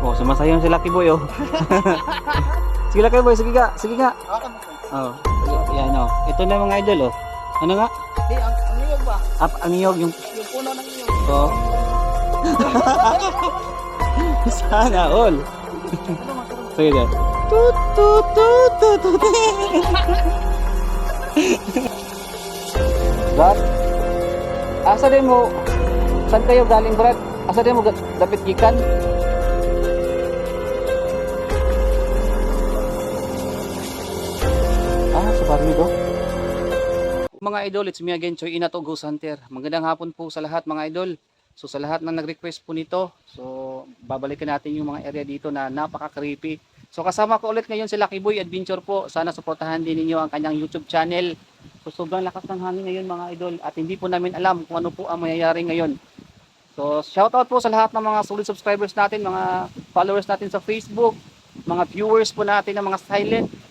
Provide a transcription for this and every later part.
Oh, sumasayaw si Lucky Boy oh. sige Lucky Boy, sige nga, sige sir. Oh, yan oh. Ito na mga idol oh. Ano nga? Di, ang, ang niyog ba? Up ang niyog yung Yung puno ng niyog. oh. Sana all. Ano? Sige dyan. Tut tut tut tut tut. Brad, asa din mo, saan kayo galing Brad? Asa din mo dapit gikan? Sa Barmido. Mga idol, it's me again, Choy Inato Ghost Hunter. Magandang hapon po sa lahat mga idol. So sa lahat na nag-request po nito, so babalikan natin yung mga area dito na napaka-creepy. So kasama ko ulit ngayon si Lucky Boy Adventure po. Sana suportahan din ninyo ang kanyang YouTube channel. So sobrang lakas ng hangin ngayon mga idol at hindi po namin alam kung ano po ang mangyayari ngayon. So shoutout po sa lahat ng mga solid subscribers natin, mga followers natin sa Facebook, mga viewers po natin na mga silent.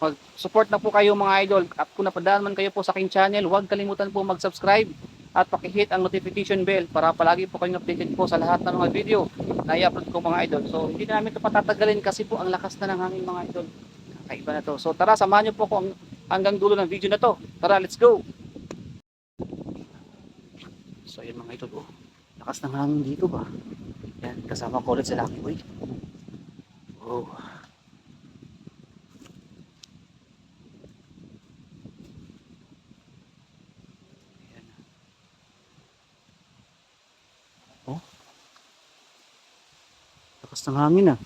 Mag-support na po kayo mga idol at kung napadaan man kayo po sa aking channel, huwag kalimutan po mag-subscribe at pakihit ang notification bell para palagi po kayong updated po sa lahat ng mga video na i-upload ko mga idol. So hindi na namin ito patatagalin kasi po ang lakas na ng hangin mga idol. Kakaiba na to. So tara, samahan niyo po ko ang- hanggang dulo ng video na to. Tara, let's go! So yun mga idol, oh. lakas ng hangin dito ba? Yan, kasama ko ulit si Lucky Boy. Oh. Ng hangin ah.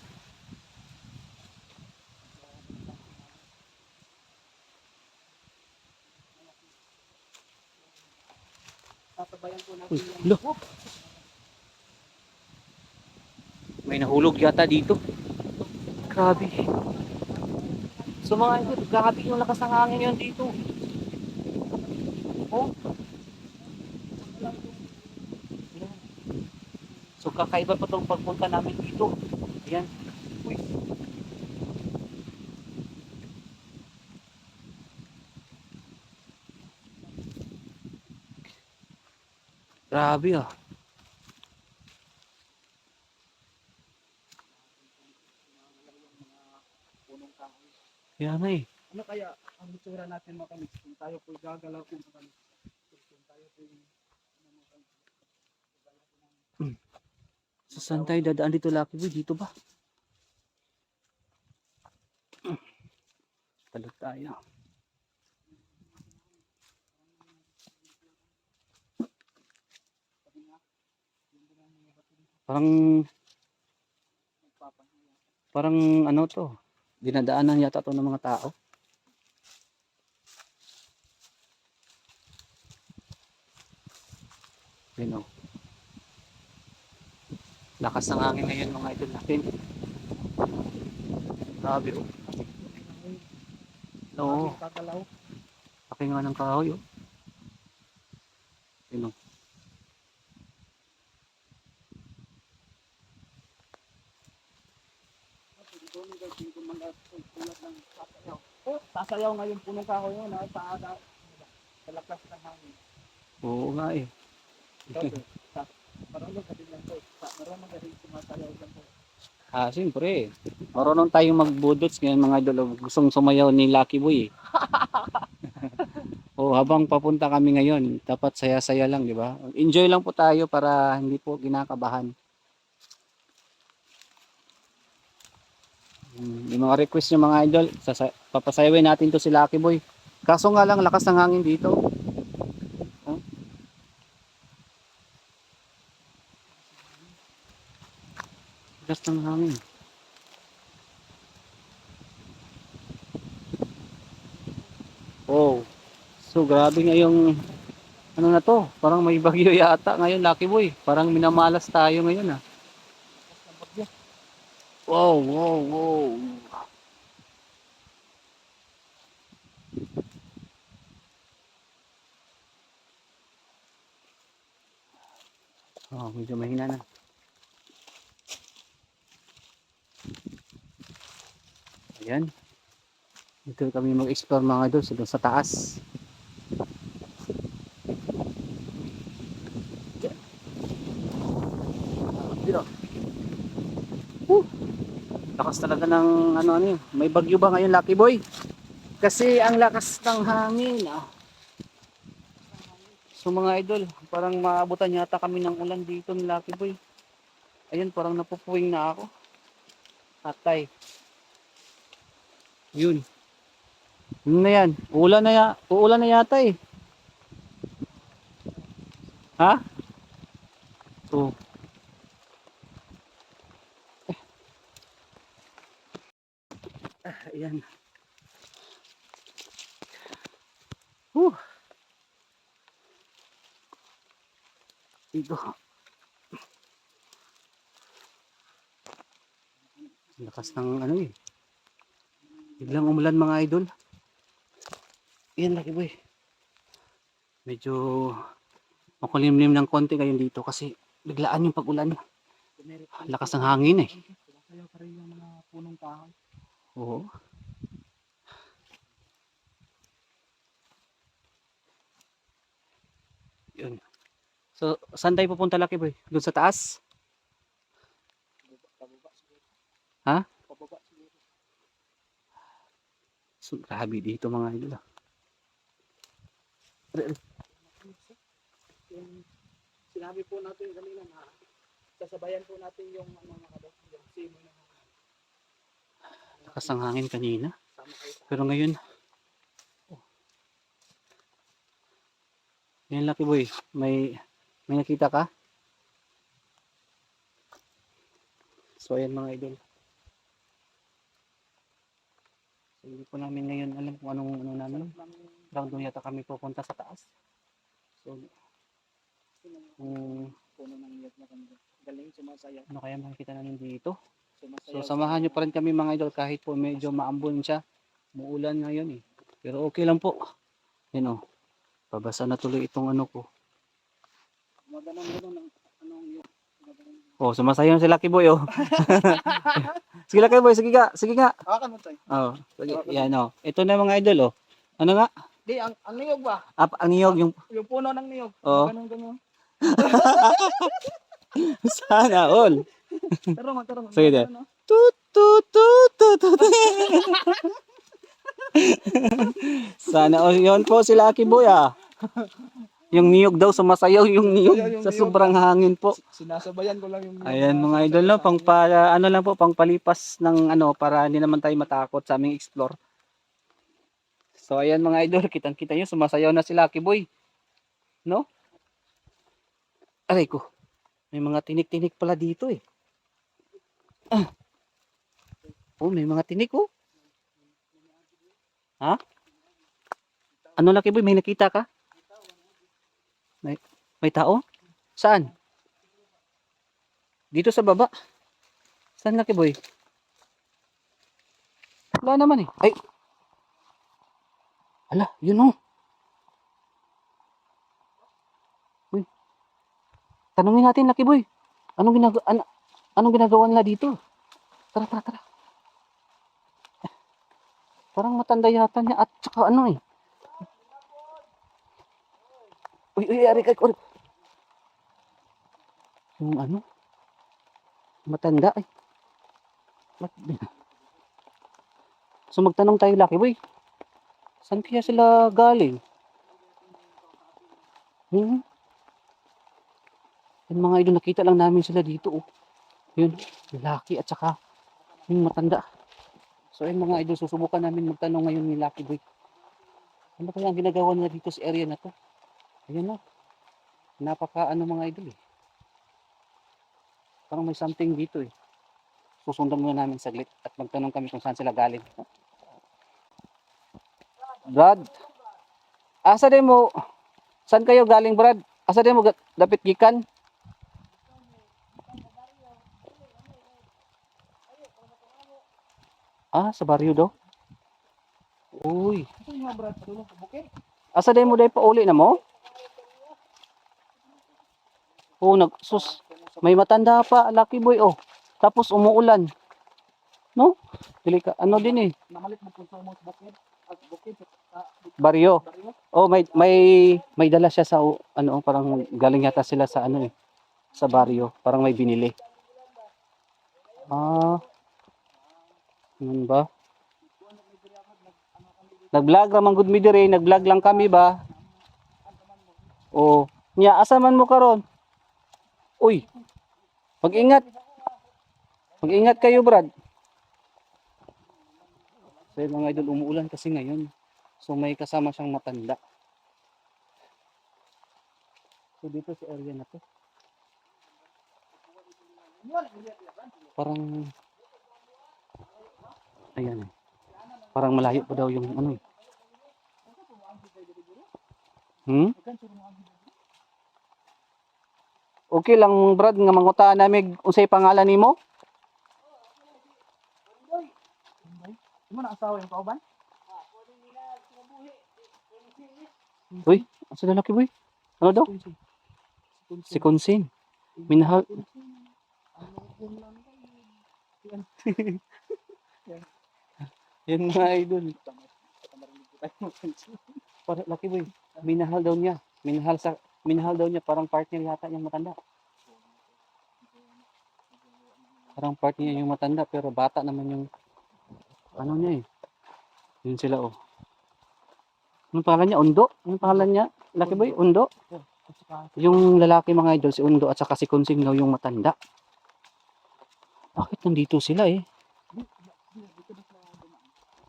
Uy, lo. May nahulog yata dito. Grabe. So mga idol, grabe yung lakas ng hangin yun dito. Oh. Ayan. So kakaiba pa tong pagpunta namin dito. Ayan. Uy. Grabe ah. Kaya nga eh. Ano kaya ang itsura natin mga kamis kung tayo po gagalaw po mga kamis? Kung tayo po yung ano, mga ng- Sa saan tayo dadaan dito Lucky Boy? Dito ba? Talot tayo. Parang parang ano to? Dinadaanan yata to ng mga tao. Yun o. Lakas ng hangin ngayon mga idol natin. Grabe oh. Gagalaw? Laki nga ng kahoy oh. Yun oh. Sasayaw. Oh, sasayaw ngayon punong kahoy yun? Sa ada. Sa lakas ng hangin. Oo nga eh. Kasi, Ah, siyempre. Marunong tayong magbudots ngayon mga idol. oh. Gustong sumayaw ni Lucky Boy eh. oh, habang papunta kami ngayon, dapat saya-saya lang, di ba? Enjoy lang po tayo para hindi po ginakabahan. Hmm, Yung mga request ng mga idol, papasayawin natin to si Lucky Boy. Kaso nga lang, lakas ng hangin dito. Lakas ng hangin. Oh. So grabe ngayong ano na to? Parang may bagyo yata ngayon, Lucky Boy. Parang minamalas tayo ngayon ah. Wow, wow, wow. Oh, medyo mahina na. Ayan. Dito kami mag-explore mga idol sa, sa taas. Dito. Woo! Lakas talaga ng ano ano. May bagyo ba ngayon, Lucky Boy? Kasi ang lakas ng hangin. Ah. So mga idol, parang maabutan yata kami ng ulan dito ni Lucky Boy. Ayun, parang napupuwing na ako. Atay. Yun. Ano na yan? Uulan na, ya uulan na yata eh. Ha? So, Ah, ayan. Whew. Dito. Lakas ng ano eh. Biglang umulan mga idol. Yan laki boy. Medyo makulimlim ng konti ngayon dito kasi biglaan yung pag-ulan. Lakas ng hangin eh. Sumasayaw pa rin yung mga punong kahoy. Oo. Yun. So, saan tayo pupunta Lucky Boy? Doon sa taas? Ha? Pababa siguro. So, grabe dito mga idol. ah. Sinabi po natin kanina na sasabayan po natin yung ano mga kabos, yung simo na Lakas ng hangin kanina. Pero ngayon, oh. Yan Lucky Boy, may may nakita ka? So ayan mga idol. So, hindi po namin ngayon alam kung anong ano namin. ng Parang doon yata kami pupunta sa taas. So, kung ng ano kaya makikita namin dito. So samahan nyo pa rin kami mga idol kahit po medyo maambon siya. Muulan ngayon eh. Pero okay lang po. Yan o. Pabasa na tuloy itong ano ko. Maganon ganon ng anong yung. Oh, sumasayaw si Lucky Boy oh. sige Lucky Boy, sige nga, sige nga. Hawakan mo tayo. Oh, sige. Yan oh. Ito na mga idol oh. Ano nga? Di, ang, ang niyog ba? Ap ang niyog yung Yung puno ng niyog. Oo. Ganon ganon. sana all. Taro mo, taro mo. Sige, de. Ano? Tut tut tut tut tut. sana all. Yon po si Lucky Boy ah. Yung niyog daw sumasayaw yung niyog Sumasayaw yung sa niyog. sobrang hangin po. Sinasabayan ko lang yung. Ayan mga idol no, pang para, ano lang po, pang palipas ng ano para hindi naman tayo matakot sa aming explore. So ayan mga idol, kitang-kita nyo sumasayaw na si Lucky Boy. No? Aray ko. May mga tinik-tinik pala dito eh. Ah. Oh, may mga tinik oh. Ha? Ano Lucky Boy, may nakita ka? May, tao? Saan? Dito sa baba. Saan Lucky Boy? Wala naman eh. Ay! Ala, yun oh. Uy. Tanungin natin Lucky Boy. Anong ginagawa ano, anong ginagawa nila dito? Tara, tara, tara. Parang matanda yata niya at saka ano eh. Uy, uy, ari kay uy. Yung ano? Matanda di- So magtanong tayo Lucky Boy. Saan kaya sila galing? Hmm? Yung mga idol, nakita lang namin sila dito. Oh. Yun, Lucky at saka yung matanda. So yung mga idol, susubukan namin magtanong ngayon ni Lucky Boy. Ano kaya ang ginagawa nila dito sa area na to? Ayan na. Napaka ano mga idol eh. Parang may something dito eh. Susundan muna namin saglit at magtanong kami kung saan sila galing. Brad, asa din mo, saan kayo galing Brad? Asa din mo dapit gikan? Ah, sa baryo daw? Uy, asa din mo dahil pauli na mo? Oh, nag, sus, may matanda pa, lucky boy, oh. Tapos umuulan. No? Dili ka, ano din eh, Namalit mo kung sa mga bukid. At bukid. Baryo. Oh, may may may dala siya sa ano, parang galing yata sila sa ano eh, sa baryo, parang may binili. Ah. Ano ba? Nag-vlog raman gud mi dire, nag-vlog lang kami ba? Oh, nya asa man mo karon? Uy. Mag-ingat. Mag-ingat kayo, Brad. So, mga idol, umuulan kasi ngayon. So, may kasama siyang matanda. So, dito sa area na to. Parang, ayan eh. Parang malayo pa daw yung ano eh. Hmm? Okay lang, Brad, nga mangutaan namin unsay pangalan nimo? Di mo na asawa yung kauban? Uy, asa lalaki boy? Ano daw? Si Konsin. Minahal. Yan mga idol. Para laki boy. Minahal daw niya. Minahal sa minahal daw niya parang partner yata yung matanda. Parang partner niya yung matanda pero bata naman yung ano niya eh. Yun sila oh. Anong pangalan niya? Undo? Anong pangalan niya? Laki boy? Undo? Yung lalaki mga idol, si Undo at saka si Kunsing daw yung matanda. Bakit nandito sila eh?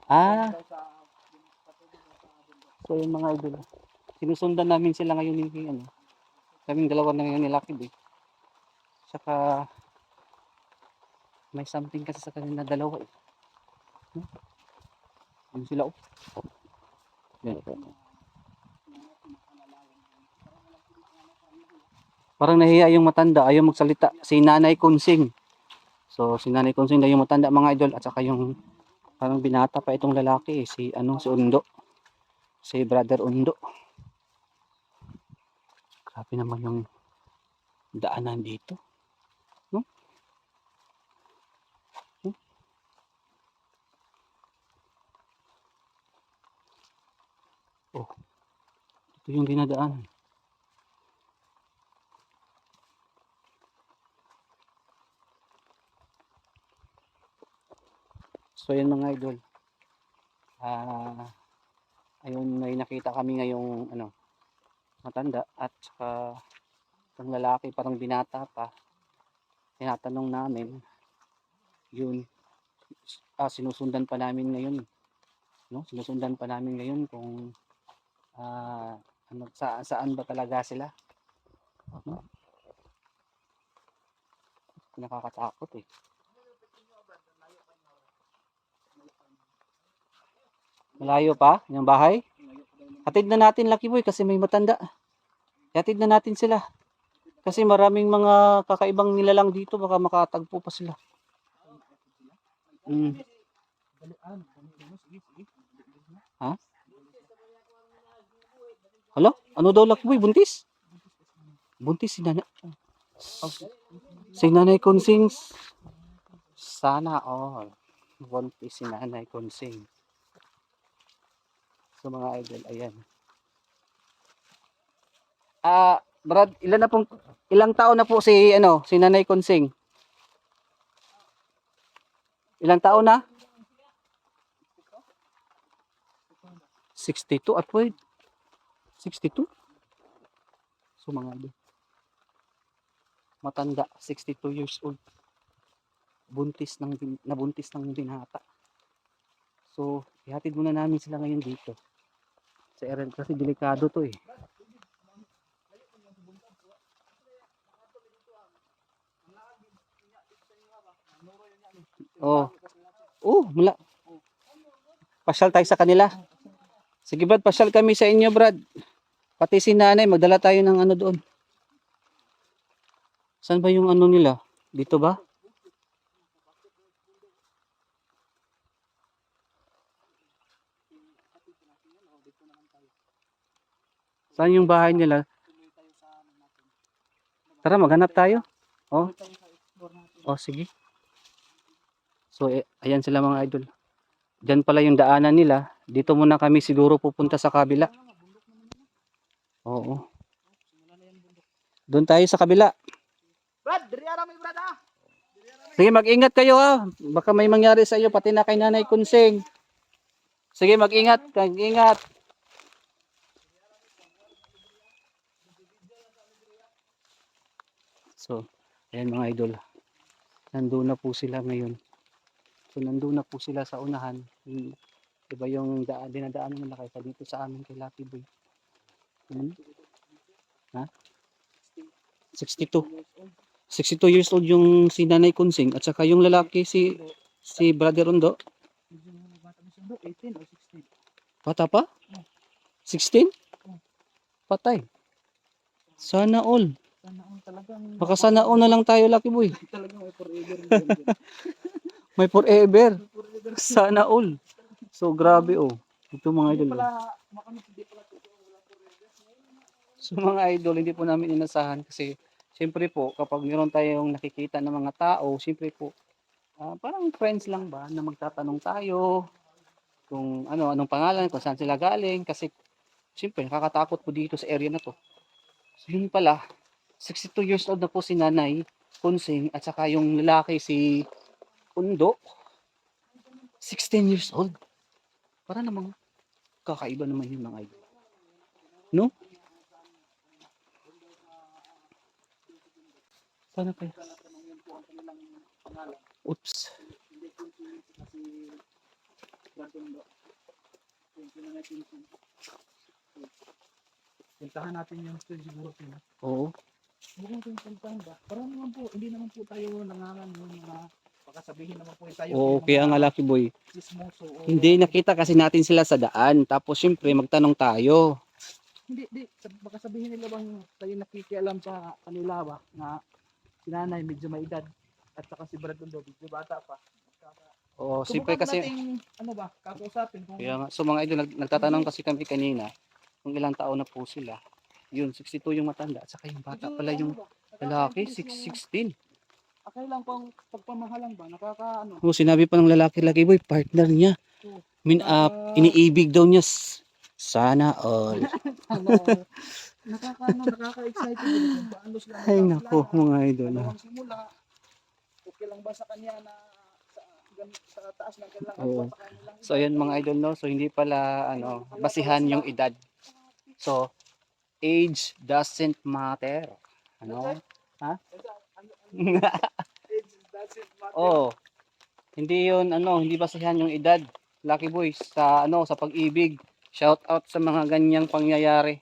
Ah, so yung mga idol. Sinusundan namin sila ngayon ni ano. Kaming dalawa na ngayon ni Lucky Boy. Saka may something kasi sa kanila dalawa eh. Hmm? Yun sila oh. Yan. Parang nahiya yung matanda, ayaw magsalita. Si Nanay Kunsing. So, si Nanay Kunsing na yung matanda mga idol at saka yung parang binata pa itong lalaki eh, si ano si Undo. Si Brother Undo. Grabe naman yung daanan dito. No? No? Oh. Ito yung dinadaanan. So yun mga idol. Ah ayun may nakita kami ngayong ano matanda at saka ang lalaki parang binata pa. Tinatanong namin yun ah, sinusundan pa namin ngayon no sinusundan pa namin ngayon kung ah ano sa, saan ba talaga sila no? nakakatakot eh Malayo pa yung bahay? Hatid na natin Lucky Boy kasi may matanda. Hatid na natin sila. Kasi maraming mga kakaibang nilalang dito baka makatagpo pa sila. Mm. Ha? Hala? Ano daw Lucky Boy? Buntis? Buntis si Nana. Si Nanay Konsing. Sana all. Buntis si Nanay Konsing. So mga idol, ayan. Ah, Brad, ilan na pong ilang taon na po si ano, si Nanay Konsing? Ilang taon na? 62 at wait. 62? So mga idol. Matanda, 62 years old. Buntis ng nabuntis ng binata. So, ihatid muna namin sila ngayon dito sa area kasi delikado to eh. Oh. Oh, mula. Pasyal tayo sa kanila. Sige Brad, pasyal kami sa inyo Brad. Pati si nanay, magdala tayo ng ano doon. Saan ba yung ano nila? Dito ba? Saan yung bahay nila? Tara, maghanap tayo. Oh. Oh, sige. So, eh, ayan sila mga idol. Diyan pala yung daanan nila. Dito muna kami siguro pupunta sa kabila. Oo. Doon tayo sa kabila. Brad, diri ara may brad ah. Sige, mag-ingat kayo ha. Baka may mangyari sa iyo, pati na kay Nanay Kunsing. Sige, mag-ingat. Mag-ingat. So, ayan mga idol. Nandun na po sila ngayon. So, nandun na po sila sa unahan. Diba yung daan, dinadaanan nila kaysa dito sa amin kay Lucky Boy. Hmm? Ha? 62. 62 years old yung si Nanay Kunsing at saka yung lalaki si si Brother Rondo. Medyo bata mo siya, bro. 18 or 16. Bata pa? 16? Patay. Sana all. Talagang... Baka sana all na lang tayo, Lucky Boy. Talagang may forever. din. May forever. Sana all. So grabe oh. Ito mga idol. oh. So mga idol, hindi po namin inasahan kasi siyempre po kapag meron tayong nakikita ng mga tao, siyempre po ah, parang friends lang ba na magtatanong tayo kung ano anong pangalan, kung saan sila galing kasi siyempre nakakatakot po dito sa area na to. So yun pala, 62 years old na po si Nanay Kunsing at saka yung lalaki si Undo 16 years old. Para namang kakaiba naman yung mga idol. No? Sana kanilang pangalan. Oops. Puntahan natin yung siguro. Oo. Mukhang kung puntahan ba? Parang naman po, hindi naman po tayo nangangan yung mga baka sabihin naman po tayo. Oo, kaya nga Lucky Boy. Chismoso. o- Hindi, nakita kasi natin sila sa daan. Tapos syempre, magtanong tayo. Hindi, hindi. Sab- Baka sabihin nila bang tayo nakikialam sa kanila ba na si nanay medyo may edad at saka si Brad Tondo medyo bata pa. Kaka- Oo, syempre Subukan kasi... nating, ano ba, kakausapin kung Kaya nga, so mga idol, nag- nagtatanong kasi kami kanina kung ilang taon na po sila. Yun, 62 yung matanda. At saka yung bata pala yung lalaki, nakaka-increase yung- 616. Akay lang pang pagpamahalan ba, nakaka ano, Oo, sinabi pa ng lalaki lagi, boy, partner niya. Min up, Ah. iniibig daw niya. Sana all. nakaka ano, nakaka-excited Ay nako, mga idol. ah. Dalawang simula, okay lang ba sa kanya na sa, taas ng sa kanilang So ayan mga idol no, so hindi pala ano, basihan yung edad. So age doesn't matter. Ano? Age doesn't matter. oh. Hindi 'yun ano, hindi basihan yung edad. Lucky boys sa ano, sa pag-ibig. Shout out sa mga ganyang pangyayari.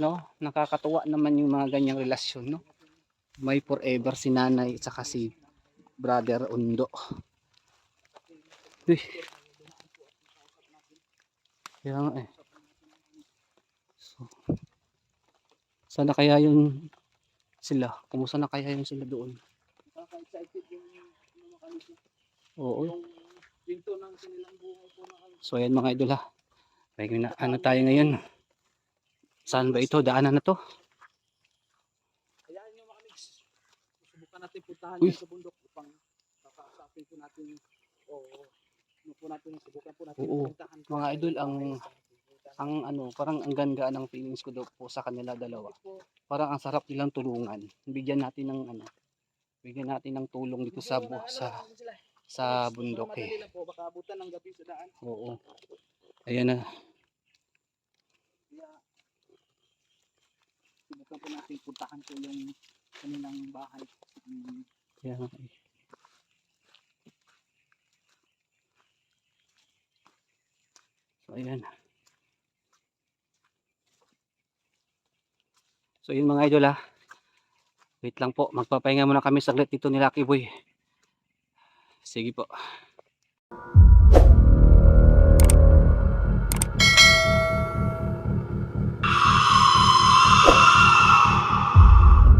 No? Nakakatuwa naman yung mga ganyang relasyon, no? May forever si nanay at saka si brother Undo. Uy. Kaya nga eh. So, sana kaya yung sila? Kumusta na kaya yung sila doon? Nakaka-excited yung. Oo. Yung pinto ng kanilang buhay po na. So ayan mga idol ha. May na, ano tayo ngayon? Saan ba ito? Daanan na to? Hayaan nyo mga mix. Subukan natin puntahan Uy. yung sa bundok upang kakausapin po natin o ano po natin subukan po natin Oo. puntahan Mga idol, ang- Ang ano, parang ang ganda ng feelings ko daw po sa kanila dalawa. Parang ang sarap nilang tulungan. Bigyan natin ng ano, bigyan natin ng tulong dito sa bu- sa sa bundok eh. baka abutan ng gabi. Oo. Ayan na. Subukan po natin puntahan po yung kanilang bahay. Eh. So, ayan. So, yun mga idol ha. Wait lang po. Magpapahinga muna kami saglit dito ni Lucky Boy. Sige po.